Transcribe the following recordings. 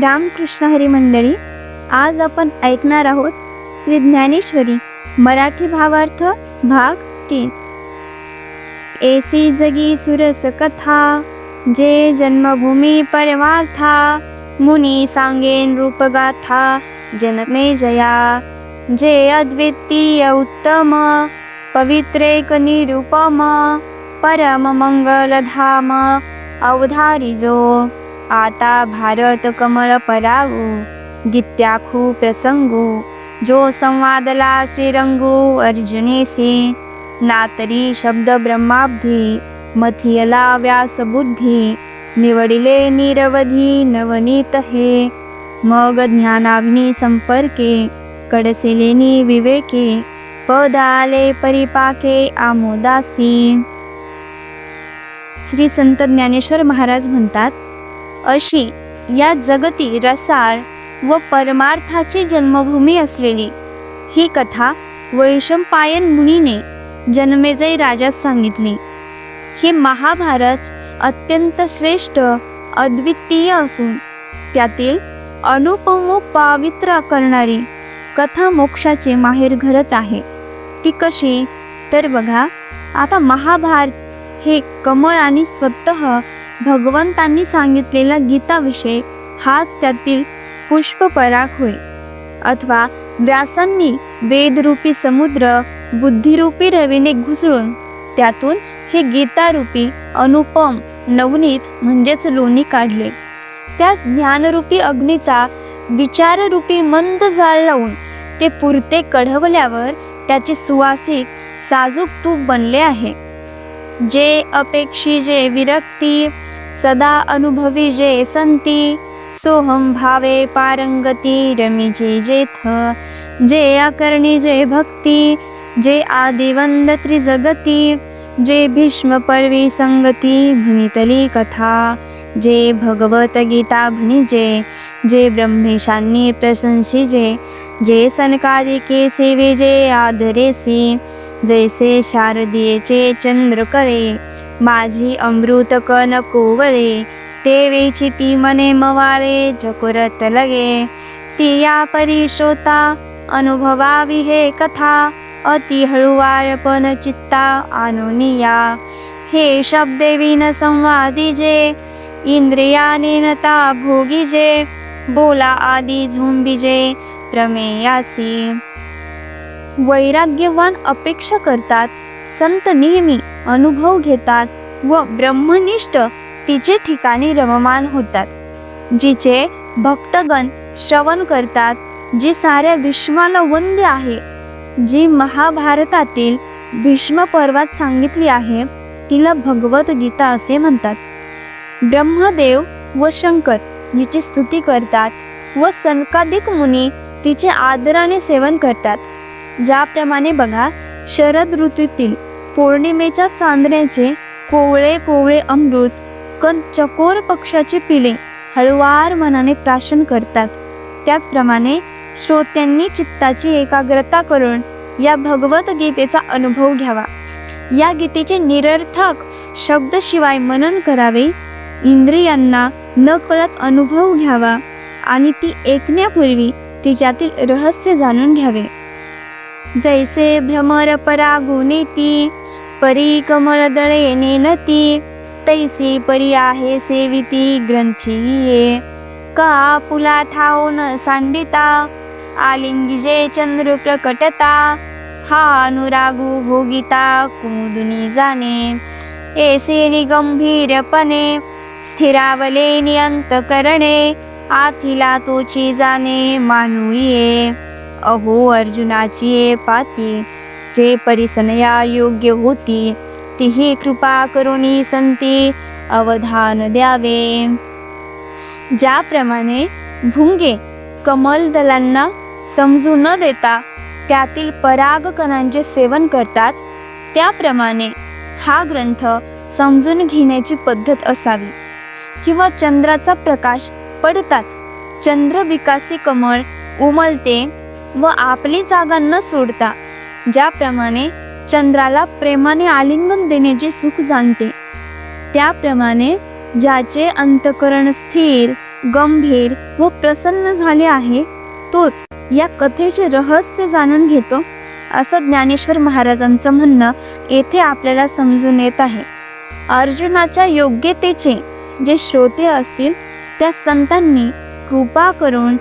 रामकृष्ण हरी मंडळी आज आपण ऐकणार आहोत श्री ज्ञानेश्वरी मराठी भावार्थ भाग तीन. एसी जगी सुरस कथा जे जन्मभूमी परमार्था मुनी सांगेन रूपगाथा जनमे जया जे अद्वितीय उत्तम पवित्रेक निरुपम परम मंगलधाम अवधारी जो आता भारत कमळ परागू गीत्याखू प्रसंगू. जो संवादला श्रीरंगू अर्जुनेसी. नातरी शब्द ब्रह्माब्धी मथियला व्यासबुद्धी निवडिले निरवधी नवनीत हे. मग ज्ञानाग्नी संपर्के कडसिलेनी विवेके. पदाले परिपाके आमोदासी. श्री संत ज्ञानेश्वर महाराज म्हणतात अशी या जगती रसाळ व परमार्थाची जन्मभूमी असलेली. ही कथा वैशंपायन मुनीने जन्मेजय राजास सांगितली. हे महाभारत अत्यंत श्रेष्ठ अद्वितीय असून त्यातील अनुपम पावित्र्य करणारी कथा मोक्षाचे माहेरघरच आहे. ती कशी? तर बघा आता महाभारत हे कमळ आणि स्वतः भगवंतांनी सांगितलेला गीताविषय हाच त्यातील पुष्पपराग होय. अथवा व्यासांनी वेदरूपी समुद्र बुद्धिरूपी रवीने घुसळून त्यातून हे गीतारूपी अनुपम नवनीत म्हणजेच लोणी काढले. त्या ज्ञानरूपी अग्नीचा विचाररूपी मंद जाळ लावून ते पुरते कढवल्यावर त्याचे सुवासिक साजूक तूप बनले आहे. जे अपेक्षी जे विरक्ती सदा अनुभवी जे संती सोहम भावे पारंगती रमी जेथ जे अकर्णी जे भक्ती जे आदिवंद त्रिजगती जे भीष्म पर्वी संगती भनितली कथा जे भगवत गीता भनिजे जे ब्रह्मेशांनी प्रशंसिजे जे सनकारिके सेवे जे आदरेसी जैसे शारदीयेचे चंद्र करे माझी अमृत कन कोवळे ते वेची ती मने मवाळे जकुरत लगे. ती या परिशोता अनुभवावी हे कथा अति हळुवारपण चित्ता आनुनिया हे शब्देवीन संवादी जे इंद्रियाने नता भोगी जे बोला आदी झुंबिजे प्रमेयासी. वैराग्यवान अपेक्षा करतात संत नेहमी अनुभव घेतात व ब्रह्मनिष्ठ तिचे ठिकाणी रममान होतात. जिचे भक्तगण श्रवण करतात जी साऱ्या विश्वाला वंद्य आहे. जी महाभारतातील भीष्म पर्वात सांगितली आहे तिला भगवत गीता असे म्हणतात. ब्रह्मदेव व शंकर जिची स्तुती करतात व सनकादिक मुनी तिचे आदराने सेवन करतात. ज्याप्रमाणे बघा शरद ऋतूतील पौर्णिमेच्या चांदण्याचे कोवळे कोवळे अमृत कण चकोर पक्षाची पिले हळुवार मनाने प्राशन करतात. त्याचप्रमाणे श्रोत्यांनी चित्ताची एकाग्रता करून या भगवत गीतेचा अनुभव घ्यावा. या गीतेचे निरर्थक शब्दशिवाय मनन करावे इंद्रियांना न कळत अनुभव घ्यावा आणि ती ऐकण्यापूर्वी तिच्यातील रहस्य जाणून घ्यावे. जैसे भ्रमर परागुनेती परी कमळ दळे नेनती तैसी परी आहे सेविती ग्रंथी ये। का पुला ठाओ न सांडिता आलिंगिजे चंद्र प्रकटता हा अनुरागू भोगिता कुमुदुनी जाणे ऐसे निगंभीरपणे स्थिरावले नियंत करणे आथिला तोची जाणे मानुये अहो अर्जुनाची ये पाती जे परिसनया योग्य होती तीही कृपा करुणी संती अवधान द्यावे. ज्याप्रमाणे भुंगे कमल दलांना समजू न देता त्यातील परागकणांचे सेवन करतात त्याप्रमाणे हा ग्रंथ समजून घेण्याची पद्धत असावी. किंवा चंद्राचा प्रकाश पडताच चंद्रविकासी कमळ उमलते व आपली जागा न सोडता ज्याप्रमाणे चंद्राला प्रेमाने आलिंगन देण्याचे सुख जाणते त्याप्रमाणे ज्याचे अंतकरण स्थिर गंभीर व प्रसन्न झाले आहे तोच या कथेचे रहस्य जाणून घेतो असं ज्ञानेश्वर महाराजांचं म्हणणं येथे आपल्याला समजून येत आहे. अर्जुनाच्या योग्यतेचे जे श्रोते असतील त्या संतांनी कृपा करून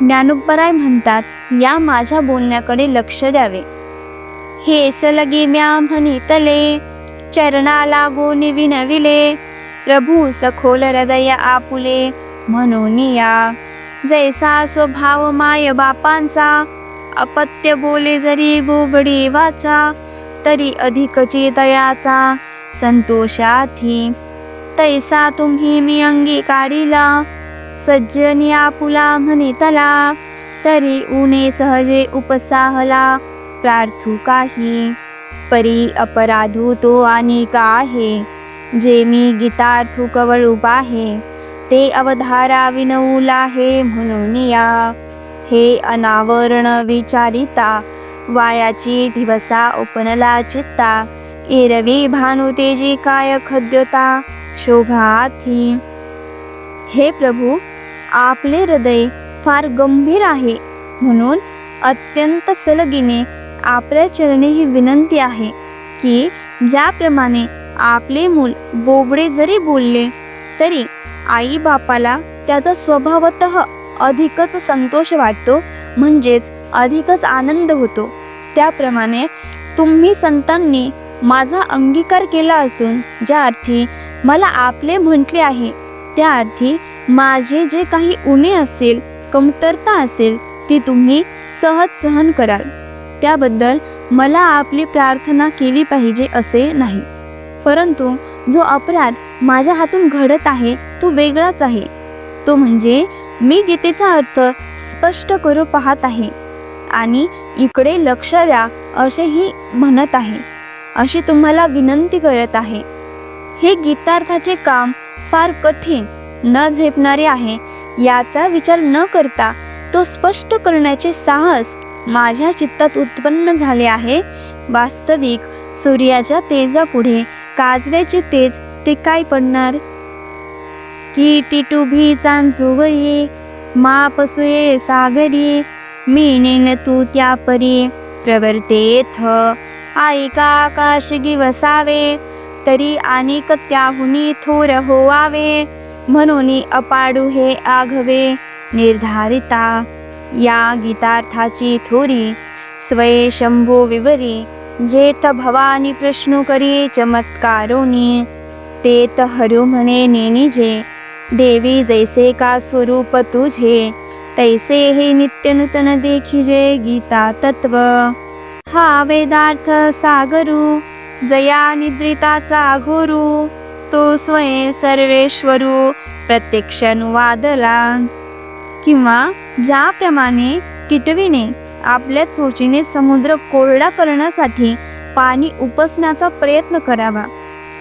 ज्ञानोपराय म्हणतात या माझ्या बोलण्याकडे लक्ष द्यावे. हे सलगी म्या म्हणितले चरणा लागो विनविले प्रभू सखोल हृदय आपुले म्हणून या. जैसा स्वभाव माय बापांचा अपत्य बोले जरी बोबडी वाचा तरी अधिकची दयाचा संतोषाथी तैसा तुम्ही मी अंगीकारिला सज्जनी आपुला म्हणितला तरी उणे सहजे उपसाहला प्रार्थू काही. परी अपराधू तो आणि आहे. जे मी गीतार्थू कवळ आहे. ते अवधारा विनवूला हे म्हणून या. हे अनावरण विचारिता. वायाची दिवसा उपनला चित्ता. एरवी भानुतेजी काय खद्योता. शोभाथी हे प्रभू आपले हृदय फार गंभीर आहे. म्हणून अत्यंत सलगीने आपल्या चरणी ही विनंती आहे की ज्याप्रमाणे आपले मूल बोबडे जरी बोलले तरी आई बापाला त्याचा स्वभावत अधिकच संतोष वाटतो म्हणजेच अधिकच आनंद होतो. त्याप्रमाणे तुम्ही संतांनी माझा अंगीकार केला असून ज्या अर्थी मला आपले म्हटले आहे त्या अर्थी माझे जे काही उणे असेल कमतरता असेल ती तुम्ही सहज सहन कराल. त्याबद्दल मला आपली प्रार्थना केली पाहिजे असे नाही. परंतु जो अपराध माझ्या हातून घडत आहे तो वेगळाच आहे. तो म्हणजे मी गीतेचा अर्थ स्पष्ट करू पाहत आहे आणि इकडे लक्ष द्या असेही म्हणत आहे. अशी तुम्हाला विनंती करत आहे. हे गीतार्थाचे काम फार कठीण न झेपणारे आहे याचा विचार न करता तो स्पष्ट करण्याचे साहस माझ्या चित्तात उत्पन्न झाले आहे. वास्तविक सूर्याच्या तेजापुढे काजव्याचे तेज ते काय पडणार? की टिटुभी चांचुवये मापसुये सागरी मी नेन तू त्या परी प्रवर्तेथ ऐका आकाश वसावे तरी अनेक त्याहुनी थोर होवावे. म्हणून अपाडू हे आघवे निर्धारिता. या गीतार्थाची थोरी स्वय शंभो विवरी. जेत भवानी प्रश्न करी चमत्कारोनी. तेत हरु म्हणे नेनिजे देवी जैसे का स्वरूप तुझे. तैसे हे नित्य नूतन देखिजे गीता तत्व. हा वेदार्थ सागरू. जया निद्रिताचा घोरू. तो स्वये सर्वेश्वरू प्रत्यक्ष अनुवादला किंवा ज्याप्रमाणे किटवीने आपल्या चोचीने समुद्र कोरडा करण्यासाठी पाणी उपसण्याचा प्रयत्न करावा.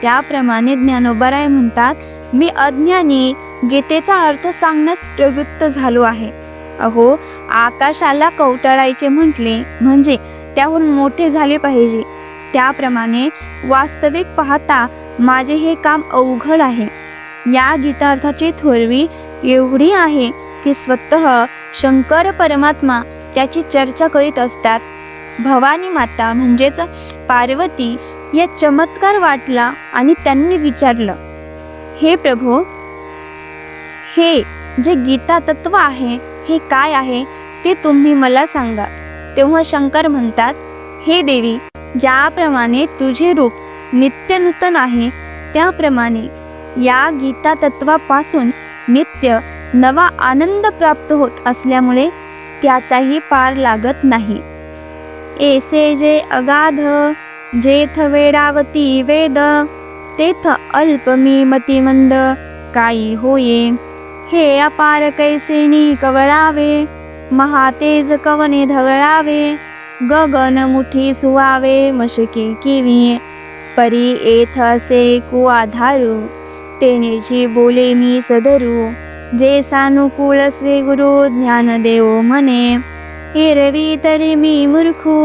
त्याप्रमाणे ज्ञानोबराय म्हणतात मी अज्ञानी गीतेचा अर्थ सांगण्यास प्रवृत्त झालो आहे. अहो आकाशाला कवटाळायचे म्हटले म्हणजे त्याहून मोठे झाले पाहिजे. त्याप्रमाणे वास्तविक पाहता माझे हे काम अवघड आहे. या गीतार्थाची थोरवी एवढी आहे की स्वतः शंकर परमात्मा त्याची चर्चा करीत असतात. भवानी माता म्हणजेच पार्वती या चमत्कार वाटला आणि त्यांनी विचारलं हे प्रभू हे जे गीता तत्व आहे हे काय आहे ते तुम्ही मला सांगा. तेव्हा शंकर म्हणतात हे देवी ज्याप्रमाणे तुझे रूप नित्यनूतन आहे त्याप्रमाणे या गीता तत्वापासून नित्य नवा आनंद प्राप्त होत असल्यामुळे त्याचाही पार लागत नाही. एसे जे अगाध जेथ वेडावती वेद तेथ अल्प मी मतिमंद काही होये. हे अपार कैसेनी कवळावे महातेज कवने धवळावे गगन मुठी सुवावे मशके किवी परी एथ असे कुआधारू तेनेची बोले मी सदरू जे सानुकूल श्री गुरु ज्ञानदेव म्हणे एरवी तरी मी मूर्खू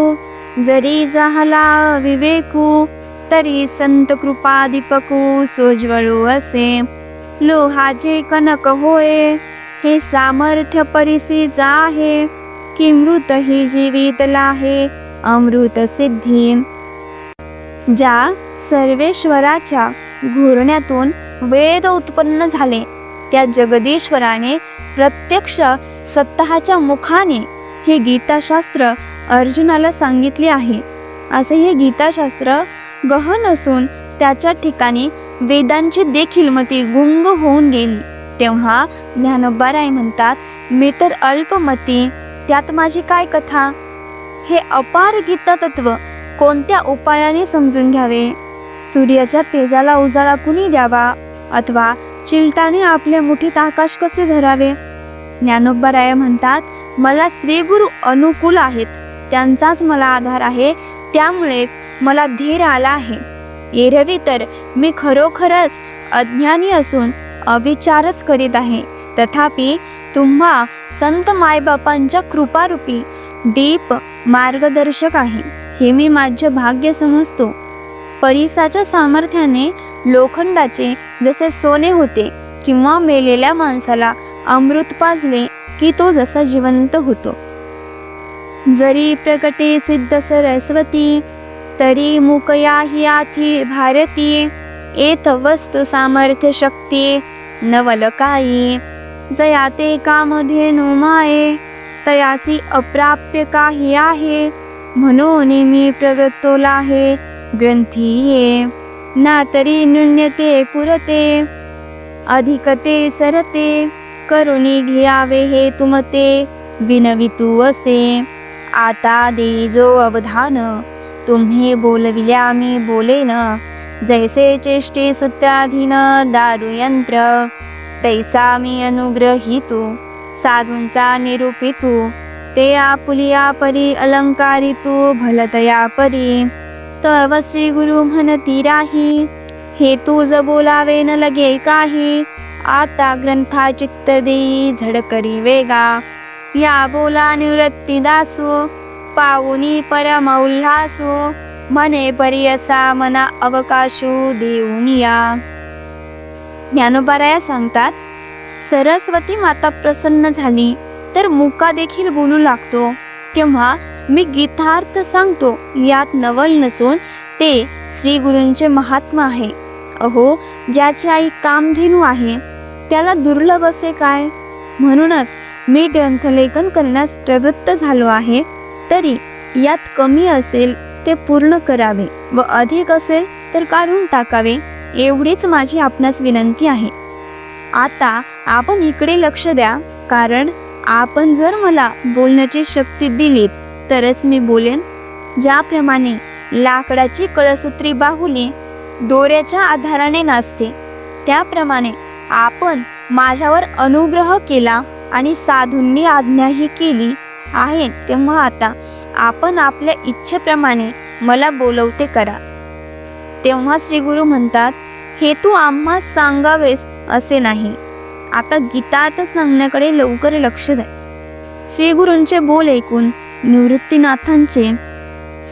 जरी जाहला विवेकू तरी संत कृपा दीपकू सोज्वळू असे लोहाचे कनक होय हे सामर्थ्य परिसी जाहे की मृत ही जीवितला आहे. अमृत सिद्धी. ज्या सर्वेश्वराच्या घोरण्यातून वेद उत्पन्न झाले त्या जगदीश्वराने प्रत्यक्ष स्वतःच्या मुखाने हे गीताशास्त्र अर्जुनाला सांगितले आहे. असे हे गीताशास्त्र गहन असून त्याच्या ठिकाणी वेदांची देखील मती गुंग होऊन गेली. तेव्हा ज्ञानोबाराय म्हणतात मी तर अल्पमती त्यात माझी काय कथा? हे अपार गीततत्व कोणत्या उपायाने समजून घ्यावे? सूर्याच्या तेजाला उजाळा कुणी द्यावा? अथवा चिलटाने आपल्या मुठीत आकाश कसे धरावे? ज्ञानोबराय म्हणतात मला श्रीगुरु अनुकूल आहेत. त्यांचाच मला आधार आहे. त्यामुळेच मला धीर आला आहे. एरवी तर मी खरोखरच अज्ञानी असून अविचारच करीत आहे. तथापि तुम्हा संत मायबापांच्या कृपारूपी दीप मार्गदर्शक आहे. हे मी माझे भाग्य समजतो. परिसाच्या सामर्थ्याने लोखंडाचे जसे सोने होते किंवा मेलेल्या माणसाला अमृत पाजले की तो जसा जिवंत होतो. जरी प्रकटे सिद्ध सरस्वती तरी मुकया हियाथी भारती एत वस्तु सामर्थ्य शक्ती नवलकाई जया ते नोमाये तयासी अप्राप्य काही आहे म्हणून मी प्रवृत्तोला आहे ग्रंथीये. ना तरी न्यून्यते पुरते अधिकते सरते करुणी घ्यावे हे तुमते विनवितू असे. आता दे जो अवधान तुम्ही बोलविल्या मी बोलेन जैसे चेष्टे सूत्राधीन दारुयंत्र. तैसा मी अनुग्रहितू साधूंचा निरूपितू ते आपुलिया परी अलंकारितू भलतया परी. तव श्री गुरु म्हणती राही हे तुझ बोलावे न लगे काही आता ग्रंथा चित्त देई झडकरी वेगा. या बोला निवृत्ती दासो पाऊनी परम उल्हासो मने परी असा मना अवकाशू देऊन या. ज्ञानोबाराया सांगतात सरस्वती माता प्रसन्न झाली तर मुका देखील बोलू लागतो. तेव्हा मी गीतार्थ सांगतो यात नवल नसून ते श्री गुरूंचे महात्मा आहे. अहो ज्याची आई कामधेनू आहे त्याला दुर्लभ असे काय? म्हणूनच मी ग्रंथलेखन करण्यास प्रवृत्त झालो आहे तरी यात कमी असेल ते पूर्ण करावे व अधिक असेल तर काढून टाकावे. एवढीच माझी आपणास विनंती आहे. आता आपण इकडे लक्ष द्या कारण आपण जर मला बोलण्याची शक्ती दिलीत तरच मी बोलेन. ज्याप्रमाणे लाकडाची कळसूत्री बाहुली दोऱ्याच्या आधाराने नाचते त्याप्रमाणे आपण माझ्यावर अनुग्रह केला आणि साधूंनी आज्ञाही केली आहे तेव्हा आता आपण आपल्या इच्छेप्रमाणे मला बोलवते करा. तेव्हा श्री गुरु म्हणतात हे तू आम्हा सांगावेस असे नाही. आता गीतात सांगण्याकडे लवकर लक्ष द्या श्रीगुरूंचे बोल ऐकून निवृत्तीनाथांचे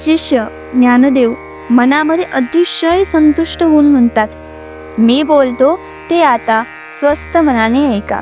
शिष्य ज्ञानदेव मनामध्ये अतिशय संतुष्ट होऊन म्हणतात मी बोलतो ते आता स्वस्त मनाने ऐका.